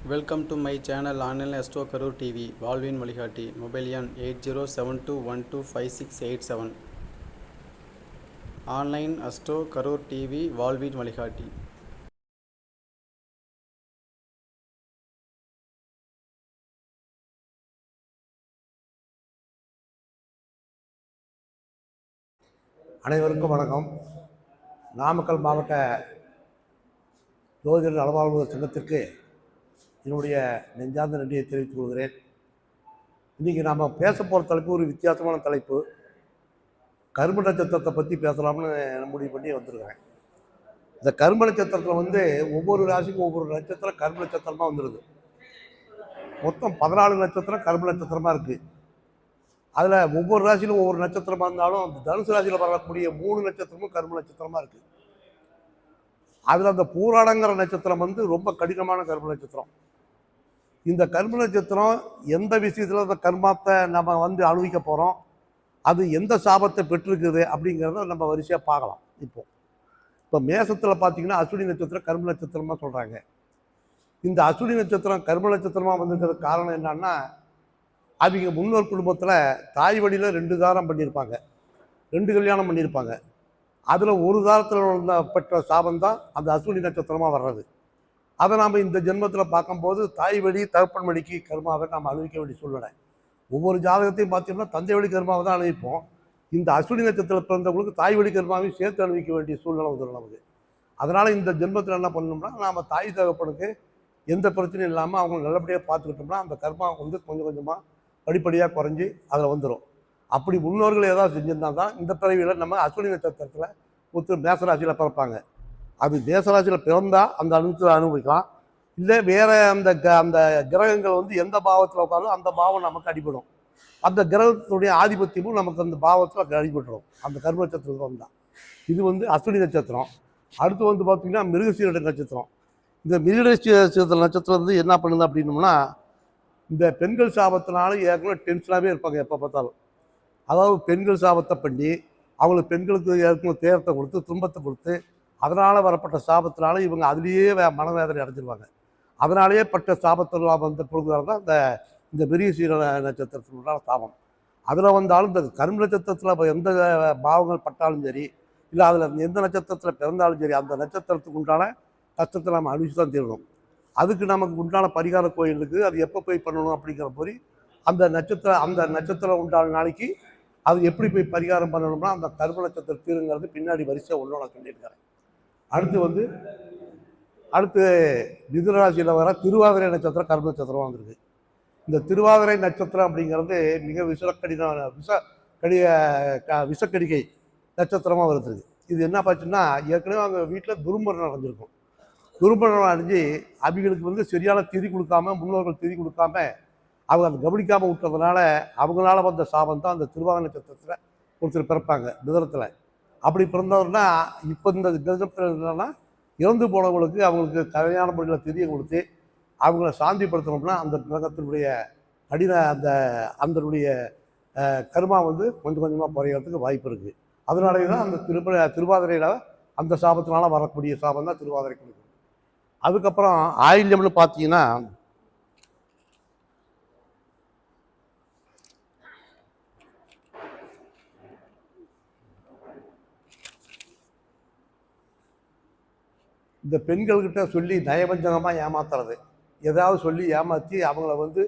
Welcome to my channel online எஸ்டோ Karur TV வாழ்வின் வழிகாட்டி mobile எண் eight zero seven two one two five six eight seven online Astro Karur TV வாழ்வின் வழிகாட்டி அனைவருக்கும் வணக்கம். நாமக்கல் மாவட்ட ஜோதிடர் நலவாழ்வு சங்கத்திற்கு என்னுடைய நெஞ்சார்ந்த நன்றியை தெரிவித்துக் கொள்கிறேன். இன்றைக்கி நாம் பேச போகிற தலைப்பு ஒரு வித்தியாசமான தலைப்பு. கரும நட்சத்திரத்தை பற்றி பேசலாம்னு முடிவு பண்ணி வந்திருக்கிறேன். இந்த கரும நட்சத்திரத்தில் வந்து ஒவ்வொரு ராசிக்கும் ஒவ்வொரு நட்சத்திரம் கரும நட்சத்திரமாக வந்துடுது மொத்தம் பதினாலு நட்சத்திரம் கரும நட்சத்திரமாக இருக்குது அதில் ஒவ்வொரு ராசியிலும் ஒவ்வொரு நட்சத்திரமாக இருந்தாலும் அந்த தனுசு ராசியில் வரக்கூடிய மூணு நட்சத்திரமும் கரும நட்சத்திரமாக இருக்குது அதில் அந்த பூராடங்கிற நட்சத்திரம் வந்து ரொம்ப கடினமான கரும நட்சத்திரம். இந்த கர்ம நட்சத்திரம் எந்த விஷயத்தில் அந்த கர்மாத்தை நம்ம வந்து அனுபவிக்க போகிறோம் அது எந்த சாபத்தை பெற்றிருக்குது அப்படிங்கிறத நம்ம வரிசையாக பார்க்கலாம். இப்போ இப்போ மேசத்தில் பார்த்தீங்கன்னா அஸ்வினி நட்சத்திரம் கர்ம நட்சத்திரமாக சொல்கிறாங்க இந்த அஸ்வினி நட்சத்திரம் கர்ம நட்சத்திரமாக வந்திருக்கிற காரணம் என்னன்னா அவங்க முன்னோர் குடும்பத்தில் தாய் வழியில் ரெண்டு தாரம் பண்ணியிருப்பாங்க. ரெண்டு கல்யாணம் பண்ணியிருப்பாங்க. அதில் ஒரு தாரத்தில் பெற்ற சாபம் தான் அந்த அஸ்வினி நட்சத்திரமாக வர்றது. அதை நாம் இந்த ஜென்மத்தில் பார்க்கும்போது தாய் வழி தகப்பன் வழிக்கு கர்மாவை நாம் அனுபவிக்க வேண்டிய சூழ்நிலை. ஒவ்வொரு ஜாதகத்தையும் பார்த்தீங்கன்னா தந்தை வழி கர்மாவை தான் அனுபவிப்போம். இந்த அஸ்வினி நட்சத்திரத்தில் பிறந்தவங்களுக்கு தாய் வழி கர்மாவையும் சேர்த்து அனுபவிக்க வேண்டிய சூழ்நிலை வந்துடும் நமக்கு. அதனால் இந்த ஜென்மத்தில் என்ன பண்ணணும்னா நாம் தாய் தகப்பனுக்கு எந்த பிரச்சனையும் இல்லாமல் அவங்க நல்லபடியாக பார்த்துக்கிட்டோம்னா அந்த கர்மா வந்து கொஞ்சம் கொஞ்சமாக படிப்படியாக குறைஞ்சி அதில் வந்துடும் அப்படி முன்னோர்கள் ஏதாவது செஞ்சிருந்தா தான் இந்த பிறவியில் நம்ம அஸ்வினி நட்சத்திரத்தில் ஒருத்தர் மேசராசியில் பிறப்பாங்க. அது தேசராசியில் பிறந்தால் அந்த அனுபவத்தில் அனுபவிக்கலாம். இல்லை வேறு அந்த க அந்த கிரகங்கள் வந்து எந்த பாவத்தில் உட்காரும் அந்த பாவம் நமக்கு அடிபடும். அந்த கிரகத்தினுடைய ஆதிபத்தியமும் நமக்கு அந்த பாவத்தில் அடிபட்டுரும். அந்த கர்ம நட்சத்திரத்தில் வந்தால் இது வந்து அஸ்வினி நட்சத்திரம். அடுத்து வந்து பார்த்திங்கன்னா மிருகசீரட நட்சத்திரம். இந்த மிருகசீரட நட்சத்திரம் வந்து என்ன பண்ணுது அப்படின்னோம்னா இந்த பெண்கள் சாபத்தினால ஏற்கனவே டென்ஷனாகவே இருப்பாங்க எப்போ பார்த்தாலும். அதாவது பெண்கள் சாபத்தை பண்ணி அவங்களுக்கு பெண்களுக்கு ஏற்கனவே தேரத்தை கொடுத்து துன்பத்தை கொடுத்து அதனால் வரப்பட்ட சாபத்தினால இவங்க அதுலேயே வே மனவேதனை அடைஞ்சிருவாங்க. அதனாலேயே பட்ட சாபத்தில் வந்து கொடுக்குறது தான் இந்த இந்த பெரிய சீர நட்சத்திரத்தினுடைய சாபம். அதில் வந்தாலும் இந்த கரும் நட்சத்திரத்தில் எந்த பாவங்கள் பட்டாலும் சரி இல்லை அதில் எந்த நட்சத்திரத்தில் பிறந்தாலும் சரி அந்த நட்சத்திரத்துக்கு உண்டான கஷ்டத்தை நம்ம அனுபவிச்சு தான் தீரணும். அதுக்கு நமக்கு உண்டான பரிகார கோயிலுக்கு அது எப்போ போய் பண்ணணும் அப்படிங்கிற மாதிரி அந்த நட்சத்திரம் அந்த நட்சத்திரம் உண்டான நாளைக்கு அது எப்படி போய் பரிகாரம் பண்ணணும்னா அந்த கரும நட்சத்திர தீருங்கிறது பின்னாடி வரிசையாக ஒன்று நான் சொல்லியிருக்கிறேன். அடுத்து வந்து அடுத்து மிதுனராசியில் வர திருவாதிரை நட்சத்திரம் கரும நட்சத்திரம் வந்திருக்கு. இந்த திருவாதிரை நட்சத்திரம் அப்படிங்கிறது மிக விஷக்கடின விஷ கடிய க விஷக்கடிகை நட்சத்திரமாக வருது இது என்ன பார்த்துன்னா ஏற்கனவே அவங்க வீட்டில் துரும்பரணம் அடைஞ்சிருக்கும் துரும்பரணம் அடைஞ்சு அவங்களுக்கு வந்து சரியான திதி கொடுக்காம முன்னோர்கள் திதி கொடுக்காம அவங்க அதை கவனிக்காமல் விட்டதுனால அவங்களால வந்த சாபம் தான் அந்த திருவாதிரை நட்சத்திரத்தில் ஒருத்தர் பிறப்பாங்க மிதனத்தில். அப்படி பிறந்தவர்னா இப்போ இந்த மிதனத்தில் என்னன்னா இறந்து போனவங்களுக்கு அவங்களுக்கு கல்யாண முறையில் தெரிய கொடுத்து அவங்கள சாந்திப்படுத்தணும்னா அந்த கிரகத்தினுடைய கடின அந்த அதனுடைய கருமா வந்து கொஞ்சம் கொஞ்சமாக குறையிறதுக்கு வாய்ப்பு இருக்குது அதனாலே தான் அந்த திருப்ப திருவாதிரையில் அந்த சாபத்தினால வரக்கூடிய சாபம் தான் திருவாதிரை கொடுக்கும் அதுக்கப்புறம் ஆயில்யம்னு பார்த்தீங்கன்னா இந்த பெண்கள்கிட்ட சொல்லி நயவஞ்சகமாக ஏமாத்துறது. ஏதாவது சொல்லி ஏமாற்றி அவங்கள வந்து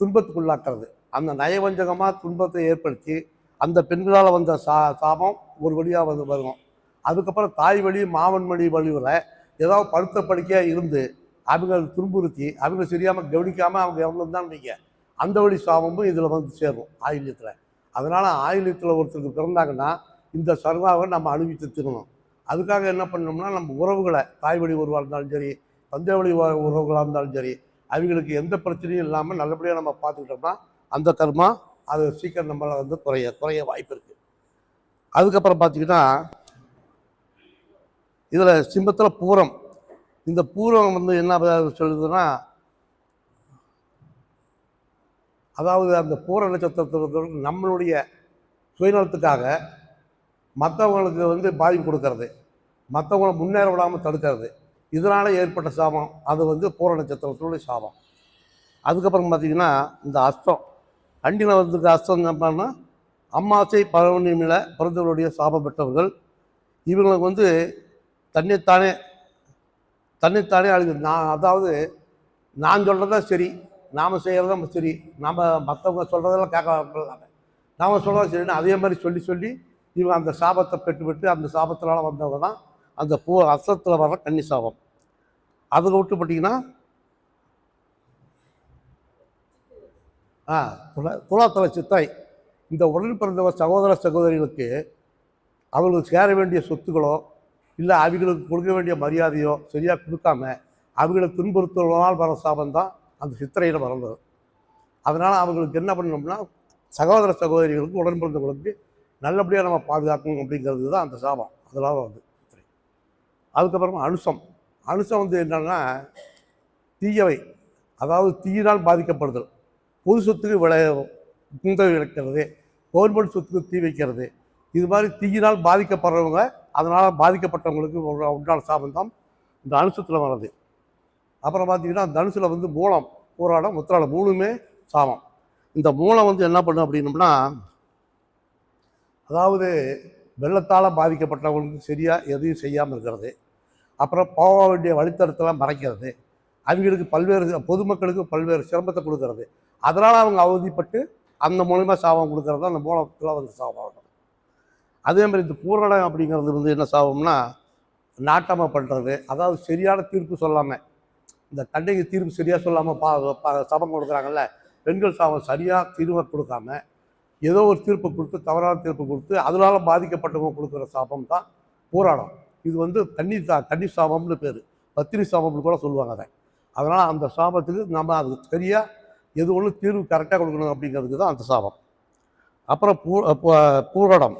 துன்பத்துக்குள்ளாக்குறது. அந்த நயவஞ்சகமாக துன்பத்தை ஏற்படுத்தி அந்த பெண்களால் வந்த சா சாபம் ஒரு வழியாக வந்து வரும் அதுக்கப்புறம் தாய் வழி மாமன் வழி வழிவில் ஏதாவது படுத்த படுக்கையாக இருந்து அவங்க துன்புறுத்தி அவங்க சரியாமல் கவனிக்காமல் அவங்க இறந்துருந்தான்னு வைங்க அந்த வழி சாபமும் இதில் வந்து சேரும் ஆயுள்யத்தில் அதனால் ஆயுள்யத்தில் ஒருத்தருக்கு பிறந்தாங்கன்னா இந்த சர்வாவை நம்ம அனுபவித்து திருணும் அதுக்காக என்ன பண்ணோம்னா நம்ம உறவுகளை தாய் வழி உறவாக இருந்தாலும் சரி தந்தை வழி உறவுகளாக இருந்தாலும் சரி அவங்களுக்கு எந்த பிரச்சனையும் இல்லாமல் நல்லபடியாக நம்ம பார்த்துக்கிட்டோம்னா அந்த கர்மா அது சீக்கிரம் நம்மளை வந்து குறைய குறைய வாய்ப்பு இருக்குது அதுக்கப்புறம் பார்த்திங்கன்னா இதில் சிம்மத்தில் பூரம். இந்த பூரம் வந்து என்ன சொல்லுதுன்னா அதாவது அந்த பூர நட்சத்திரத்தில் நம்மளுடைய சுயநலத்துக்காக மற்றவங்களுக்கு வந்து பாதிப்பு கொடுக்கறது. மற்றவங்கள முன்னேற விடாமல் தடுக்கிறது. இதனால் ஏற்பட்ட சாபம். அது வந்து பூர நட்சத்திரத்துடைய சாபம். அதுக்கப்புறம் பார்த்தீங்கன்னா இந்த அஸ்தம். அண்டியில் வந்து அஸ்தம் என்னன்னா அம்மாசை பௌர்ணமியில் பிறந்தவருடைய சாபம் பெற்றவர்கள் இவங்களுக்கு வந்து தன்னைத்தானே தன்னைத்தானே அழுது. நான் அதாவது நான் சொல்கிறது தான் சரி நாம் செய்கிறதும் சரி நாம் மற்றவங்க சொல்கிறதெல்லாம் கேட்க நாம் சொல்கிறது சரின்னு அதே மாதிரி சொல்லி சொல்லி இவங்க அந்த சாபத்தை பெற்று பெற்று அந்த சாபத்தினால் வந்தவங்க தான் அந்த பூ அசத்தில் வர்ற கன்னி சாபம். அதை விட்டு பார்த்தீங்கன்னா ஆ துலா துலாத்தல சித்தாய். இந்த உடன் பிறந்தவ சகோதர சகோதரிகளுக்கு அவங்களுக்கு சேர வேண்டிய சொத்துக்களோ இல்லை அவங்களுக்கு கொடுக்க வேண்டிய மரியாதையோ சரியாக கொடுக்காம அவங்களை துன்புறுத்துவதால் வர சாபம் தான் அந்த சித்திரையில் வளர்ந்தது. அதனால் அவங்களுக்கு என்ன பண்ணணும்னா சகோதர சகோதரிகளுக்கு உடன் பிறந்தவங்களுக்கு நல்லபடியாக நம்ம பாதுகாக்கணும் அப்படிங்கிறது தான் அந்த சாபம். அதெல்லாம் வந்து அதுக்கப்புறமா அனுசம். அனுசம் வந்து என்னன்னா தீயவை அதாவது தீயினால் பாதிக்கப்படுதல். பொது சொத்துக்கு விளை குந்தவை விளைக்கிறது கவர்மெண்ட் சொத்துக்கு தீ வைக்கிறது. இது மாதிரி தீயினால் பாதிக்கப்படுறவங்க அதனால் பாதிக்கப்பட்டவங்களுக்கு ஒரு உண்டான சாபம் தான் இந்த அனுசத்தில் வர்றது. அப்புறம் பார்த்தீங்கன்னா தனுசில் வந்து மூலம் போராடம் முத்திராடம் மூணுமே சாபம். இந்த மூலம் வந்து என்ன பண்ணும் அப்படின்னம்னா அதாவது வெள்ளத்தால் பாதிக்கப்பட்டவங்களுக்கு சரியாக எதையும் செய்யாமல் இருக்கிறது. அப்புறம் போக வேண்டிய வழித்தடத்தெல்லாம் மறைக்கிறது. அவங்களுக்கு பல்வேறு பொதுமக்களுக்கு பல்வேறு சிரமத்தை கொடுக்கறது. அதனால் அவங்க அவதிப்பட்டு அந்த மூலிமா சாபம் கொடுக்கறது அந்த மூலத்தில் வந்து சாபம் அதே மாதிரி இந்த பூரணம் அப்படிங்கிறது வந்து என்ன சாபம்னா நாட்டமாக பண்ணுறது அதாவது சரியான தீர்ப்பு சொல்லாமல் இந்த தண்டைக்கு தீர்ப்பு சரியாக சொல்லாமல் பா பா- சபம் கொடுக்குறாங்கல்ல பெண்கள் சாபம் சரியாக தீர்வை கொடுக்காம ஏதோ ஒரு தீர்ப்பு கொடுத்து தவறான தீர்ப்பு கொடுத்து அதனால் பாதிக்கப்பட்டவங்க கொடுக்குற சாபம் தான் பூராடம். இது வந்து தண்ணி சா தண்ணி சாபம்னு பேர். பத்தினி சாபம்னு கூட சொல்லுவாங்க அதை. அதனால் அந்த சாபத்துக்கு நம்ம அது சரியாக எது ஒன்று தீர்வு கரெக்டாக கொடுக்கணும் அப்படிங்கிறதுக்கு தான் அந்த சாபம். அப்புறம் பூ பூரடம்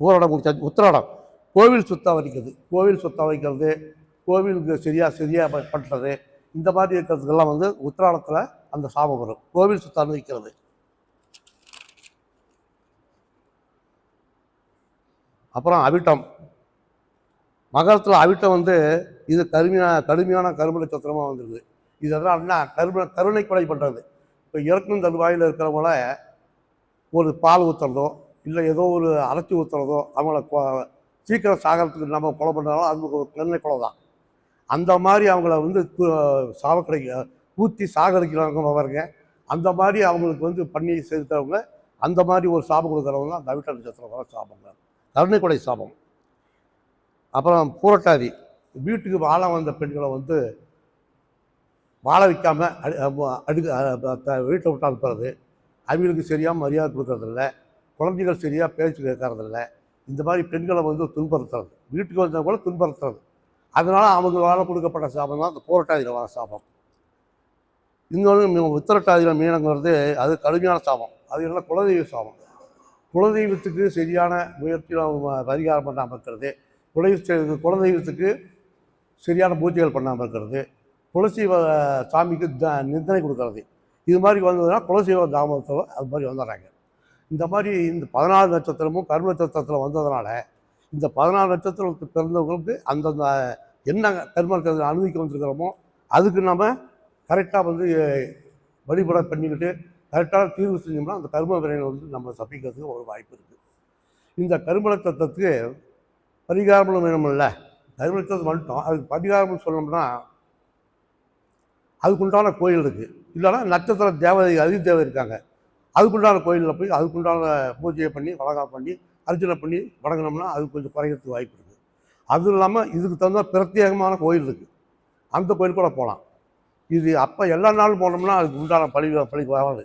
பூரடம் முடிச்சா உத்திராடம். கோவில் சுத்தம் வைக்கிறது கோவில் சுத்தம் வைக்கிறது கோவிலுக்கு சரியாக சரியாக பண்ணுறது இந்த மாதிரி இருக்கிறதுக்கெல்லாம் வந்து உத்திராடத்தில் அந்த சாபம் வரும். கோவில் சுத்தம் வைக்கிறது அப்புறம் அவிட்டம். மகரத்தில் அவிட்டம் வந்து இது கருமையான கடுமையான கருமலை சத்திரமாக வந்துடுது இது எதனால்னா கரும கருணை கொலை பண்ணுறது இப்போ இறக்கும் தருவாயில் இருக்கிறவங்கள ஒரு பால் ஊற்றுறதோ இல்லை ஏதோ ஒரு அரைச்சி ஊற்றுறதோ அவங்கள சீக்கிரம் சாகிறதுக்கு நம்ம கொலை பண்ணுறாலும் அது ஒரு கருணை கொலை தான் அந்த மாதிரி அவங்கள வந்து சாவக்கடை ஊற்றி சாகடிக்கிறவங்க வருங்க அந்த மாதிரி அவங்களுக்கு வந்து பண்ணி செலுத்துறவங்க அந்த மாதிரி ஒரு சாபம் கொடுக்குறவங்க அந்த அவிட்ட நட்சத்திரம் வர சாபங்க கருணை சாபம். அப்புறம் பூரட்டாதி. வீட்டுக்கு வாழ வந்த பெண்களை வந்து வாழ வைக்காமல் அடு அ- அடுக்கு த- வீட்டை விட்டு அனுப்புறது. அவங்களுக்கு சரியாக மரியாதை கொடுக்கறதில்ல. குழந்தைகள் சரியாக பேச்சு கேட்கறதில்ல. இந்த மாதிரி பெண்களை வந்து துன்புறுத்துறது. வீட்டுக்கு வந்தால் கூட துன்புறுத்துறது. அதனால் அவங்களால் கொடுக்கப்பட்ட சாபம் தான் அந்த பூரட்டாதியில் வர சாபம். இன்னொன்று உத்தரட்டாதியில் மீனங்கிறது அது கடுமையான சாபம். அது என்ன குலதெய்வ சாபம். குலதெய்வத்துக்கு சரியான முயற்சியில் பரிகாரம் பண்ணாமல் இருக்கிறது. குலதெய்வ குலதெய்வத்துக்கு சரியான பூஜைகள் பண்ணாமல் இருக்கிறது. குலசைவ சாமிக்கு த நிந்தனை கொடுக்கறது. இது மாதிரி வந்ததுன்னா குலசைவ தாமத்தில் அது மாதிரி வந்துடுறாங்க. இந்த மாதிரி இந்த பதினாறு நட்சத்திரமும் கரும நட்சத்திரத்தில் வந்ததுனால இந்த பதினாறு நட்சத்திரத்துக்கு பிறந்தவங்களுக்கு அந்தந்த என்ன கர்மத்தை அனுபவிக்க வந்திருக்கிறோமோ அதுக்கு நம்ம கரெக்டாக வந்து வழிபட பண்ணிக்கிட்டு கரெக்டான தீர்வு செஞ்சோம்னா அந்த கர்ம வினைகள் வந்து நம்ம தப்பிக்கிறதுக்கு ஒரு வாய்ப்பு இருக்குது இந்த கரும பரிகாரம் பரிகாரமும் வேணுமில்ல கரும வந்துட்டோம். அதுக்கு பரிகாரம்னு சொல்லணும்னா அதுக்குண்டான கோயில் இருக்குது இல்லைன்னா நட்சத்திர தேவதை அதி தேவை இருக்காங்க. அதுக்குண்டான கோயிலில் போய் அதுக்குண்டான பூஜையை பண்ணி வழக்கம் பண்ணி அர்ச்சனை பண்ணி வணங்கினோம்னா அது கொஞ்சம் குறைகிறதுக்கு வாய்ப்பு இருக்குது அதுவும் இல்லாமல் இதுக்கு தகுந்த பிரத்யேகமான கோயில் இருக்குது அந்த கோயில் கூட போகலாம் இது அப்போ எல்லா நாளும் போனோம்னா அதுக்கு உண்டான பழி பழிக்கு வராது.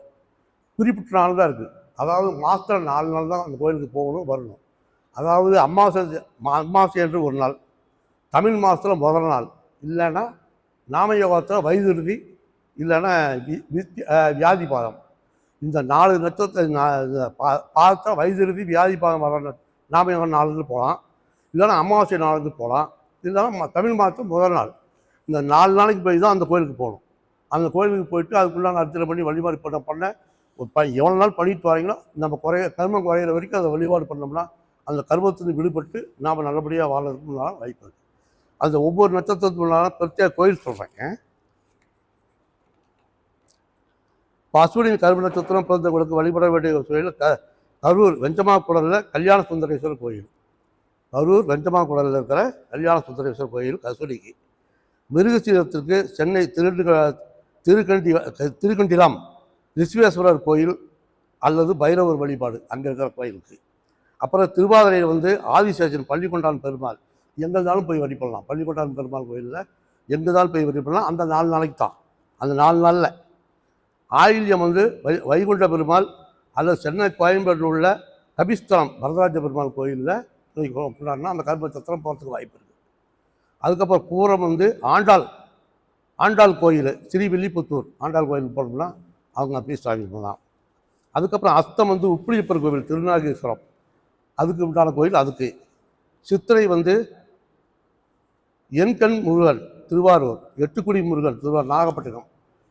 குறிப்பிட்ட நாள் தான் இருக்குது அதாவது மாதத்தில் நாலு நாள் தான் அந்த கோயிலுக்கு போகணும் வரணும். அதாவது அமாவாசை மா- அமாவாசை என்று ஒரு நாள். தமிழ் மாதத்தில் முதல் நாள். இல்லைன்னா நாம யோகத்தில் வயதுறுதி இல்லைன்னா வியாதி பாதம். இந்த நாலு நட்சத்திர பா- பார்த்தா வயதுறுதி வியாதி பாதம் வர நாம யோகம் நாளுக்கு போகலாம் இல்லைன்னா அமாவாசை நாளுக்கு போகலாம். இல்லைன்னா ம- தமிழ் மாதம் முதல் நாள். இந்த நாலு நாளைக்கு போய் தான் அந்த கோயிலுக்கு போகணும். அந்த கோயிலுக்கு போயிட்டு அதுக்குள்ளான அர்ச்சனை பண்ணி வழிபாடு பண்ண பண்ண ஒரு ப எவ்வளோ நாள் பண்ணிட்டு வரீங்களோ நம்ம குறைய கர்மம் குறையிற வரைக்கும் அதை வழிபாடு பண்ணோம்னா அந்த கர்மத்திலிருந்து விடுபட்டு நாம் நல்லபடியாக வாழறதுக்கு முன்னால் வாய்ப்பு இருக்குது அந்த ஒவ்வொரு நட்சத்திரத்துக்குள்ளான பிரத்யேக கோயில் சொல்கிறேங்க பசுவின் கரும நட்சத்திரம் பிறந்தவர்களுக்கு வழிபட வேண்டிய கோயில் க கரூர் வெஞ்சமா குடலில் கல்யாண சுந்தரேஸ்வரர் கோயில். கரூர் வெஞ்சமா குடலில் இருக்கிற கல்யாண சுந்தரேஸ்வரர் கோயில் கசூரிக்கு மிருகசீரத்திற்கு சென்னை திரு திருக்கண்டி திருக்கண்டிலாம் விஸ்வேஸ்வரர் கோயில் அல்லது பைரவர் வழிபாடு அங்கே இருக்கிற கோயிலுக்கு. அப்புறம் திருவாதிரையில் வந்து ஆதிசேஷன் பள்ளிக்கொண்டான் பெருமாள். எங்கே இருந்தாலும் போய் வழிபடலாம். பள்ளிக்கொண்டான் பெருமாள் கோயிலில் எங்கேருந்தாலும் போய் போய் வழிபடலாம். அந்த நாலு நாளைக்கு தான். அந்த நாலு நாளில். ஆயில்யம் வந்து வை வைகுண்ட பெருமாள் அல்லது சென்னை கோயம்பேட்டில் உள்ள கபிஸ்தலம் வரதராஜ பெருமாள் கோயிலில் கொண்டாடினா அந்த கருப்பு சத்திரம் போகிறதுக்கு வாய்ப்பு இருக்குது அதுக்கப்புறம் பூரம் வந்து ஆண்டாள் ஆண்டாள் கோயில் ஸ்ரீவில்லிபுத்தூர் ஆண்டாள் கோயில் போனோம்னா அவங்க அப்படியே சாமி தான் அதுக்கப்புறம் அஸ்தம் வந்து உப்பிலியப்பர் கோவில் திருநாகேஸ்வரம். அதுக்கு உண்டான கோயில் அதுக்கு. சித்திரை வந்து எண்கண் முருகன் திருவாரூர் எட்டுக்குடி முருகன் திருவாரூர் நாகப்பட்டினம்.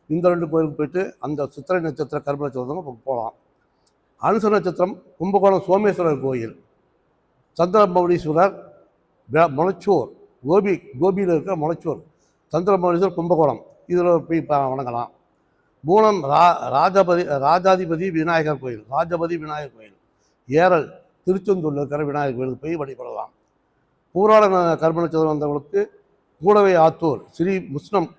இந்த ரெண்டு கோயிலுக்கு போயிட்டு அந்த சித்திரை நட்சத்திர கருப்பு நட்சத்திரம் போகலாம். அனுச நட்சத்திரம் கும்பகோணம் சோமேஸ்வரர் கோயில். சந்திரமௌலீஸ்வரர் ப- கோபி கோபியில் இருக்கிற முளச்சூர் சந்திரமௌலீஸ்வரர் கும்பகோணம். இதில் போய் வணங்கலாம். மூலம் ரா ராஜபதி ராஜாதிபதி விநாயகர் கோயில் ராஜபதி விநாயகர் கோயில். ஏரல் திருச்செந்தூரில் இருக்கிற விநாயகர் கோயிலுக்கு போய் வழிபடலாம். பூராட ந- கர்ம வந்தவங்களுக்கு கூடவை ஆத்தூர் ஸ்ரீ முஸ்னம்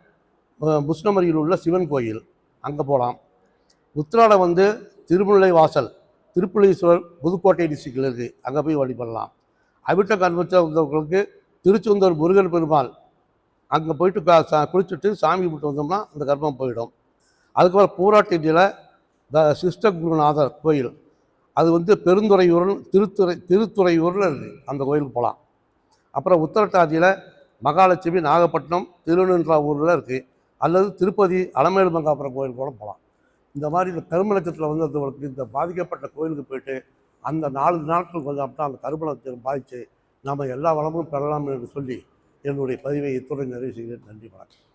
முஸ்னமரியில் உள்ள சிவன் கோயில். அங்கே போகலாம் உத்திராடம் வந்து திருமுல்லை வாசல். திருப்புலீஸ்வரர் புதுக்கோட்டை டிஸ்ட்ரிக்டில் இருக்குது அங்கே போய் வழிபடலாம் அவிட்ட கர்மத்தில் வந்தவங்களுக்கு திருச்செந்தூர் முருகன் பெருமாள் அங்கே போயிட்டு கா- குளிச்சுட்டு சாமி கும்பிட்டு வந்தோம்னா அந்த கர்மம் போயிடும். அதுக்கப்புறம் பூராட்டியில் த சிஸ்ட குருநாதர் கோயில். அது வந்து பெருந்துறையூரில் திருத்துறை திருத்துறையூரில் இருக்குது அந்த கோயிலுக்கு போகலாம் அப்புறம் உத்தரட்டாதியில் மகாலட்சுமி நாகப்பட்டினம் திருநென்றாவூரில் இருக்குது அல்லது திருப்பதி அலமேலு மங்காபுரம் கோயில் கூட போகலாம் இந்த மாதிரி இந்த கரும நட்சத்திரத்தில் வந்து அந்த இந்த பாதிக்கப்பட்ட கோயிலுக்கு போயிட்டு அந்த நாலு நாட்கள் கொஞ்சம் அப்படின்னா அந்த கரும நட்சத்திரம் பாதித்து நாம் எல்லா வளமும் பெறலாம் என்று சொல்லி என்னுடைய பதிவை இத்துடன் நிறைவு செய்கிறேன். நன்றி வணக்கம்.